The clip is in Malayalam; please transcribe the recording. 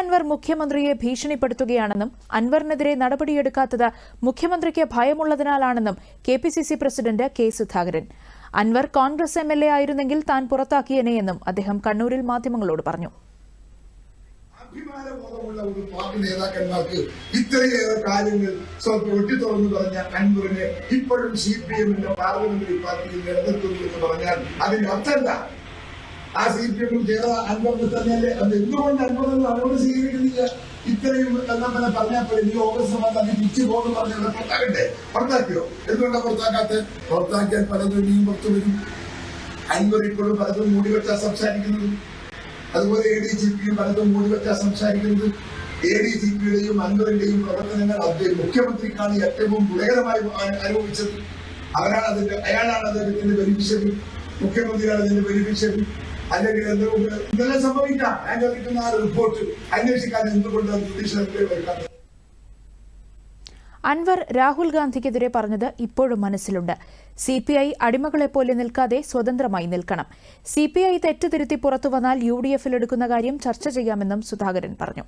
അൻവർ മുഖ്യമന്ത്രിയെ ഭീഷണിപ്പെടുത്തുകയാണെന്നും അൻവറിനെതിരെ നടപടിയെടുക്കാത്തത് മുഖ്യമന്ത്രിക്ക് ഭയമുള്ളതിനാലാണെന്നും K P C C president K Sudhakaran. Anwar Congress M L A ആയിരുന്നെങ്കിൽ താൻ പുറത്താക്കിയേനെയെന്നും അദ്ദേഹം കണ്ണൂരിൽ മാധ്യമങ്ങളോട് പറഞ്ഞു. അഭിമാനബോധമുള്ള ഒരു പാർട്ടി നേതാക്കന്മാർക്ക് ഇത്രയേറെ കാര്യങ്ങൾ സ്വന്തം വെട്ടിത്തുറന്നു പറഞ്ഞ അൻവറിനെ ഇപ്പോഴും സി പി എമ്മിന്റെ പാർലമെന്ററി പാർട്ടിയിൽ നിലനിർത്തുന്നു എന്ന് പറഞ്ഞാൽ അതിന്റെ അർത്ഥം എന്താ? ആ സീറ്റുകൾ കേരള അൻവറിന് തന്നെയല്ലേ? അത് എന്തുകൊണ്ട് അൻവർ നടപടി സ്വീകരിക്കുന്നില്ല ഇത്രയും നമ്മളെ പറഞ്ഞപ്പോൾ ഈ ഓഗസ്റ്റ് മാസം അത് തിരിച്ചു പോകുന്നു പറഞ്ഞ പുറത്താക്കട്ടെ പുറത്താക്കിയോ എന്തുകൊണ്ടാണ് പുറത്താക്കാത്ത? പുറത്താക്കിയാൽ പലതും ഇനിയും പുറത്തു വരും. അൻവർ ഇപ്പോഴും പലതും മൂടിവെച്ചാ സംസാരിക്കുന്നത്. അതുപോലെ എ ഡി ജി പിയും പലതും മൂടിവെച്ചാ സംസാരിക്കുന്നത്. എ ഡി ജി പിയുടെയും അൻവറിന്റെയും പ്രവർത്തനങ്ങൾ അത് മുഖ്യമന്ത്രിക്കാണ് ഏറ്റവും ഗുണകരമായി ആരോപിച്ചത്. അവരാണ് അതിന്റെ അയാളാണ് അദ്ദേഹത്തിന്റെ ബെനിഫിഷ്യറി മുഖ്യമന്ത്രിയാണ് അതിന്റെ ബെനിഫിഷ്യറി അല്ലെങ്കിൽ എന്തുകൊണ്ട് ഇതെല്ലാം സംഭവിക്കാം. ഞാൻ ചോദിക്കുന്ന ആ റിപ്പോർട്ട് അന്വേഷിക്കാൻ എന്തുകൊണ്ട് ജുഡീഷ്യൽ വെക്കാത്തത് അൻവർ രാഹുൽ ഗാന്ധിക്കെതിരെ പറഞ്ഞത് ഇപ്പോഴും മനസ്സിലുണ്ട്. സി പി ഐ അടിമകളെപ്പോലെ നിൽക്കാതെ സ്വതന്ത്രമായി നിൽക്കണം. സി പി ഐ തെറ്റ് തിരുത്തി പുറത്തുവന്നാൽ യു ഡി എഫിൽ എടുക്കുന്ന കാര്യം ചർച്ച ചെയ്യാമെന്നും സുധാകരൻ പറഞ്ഞു.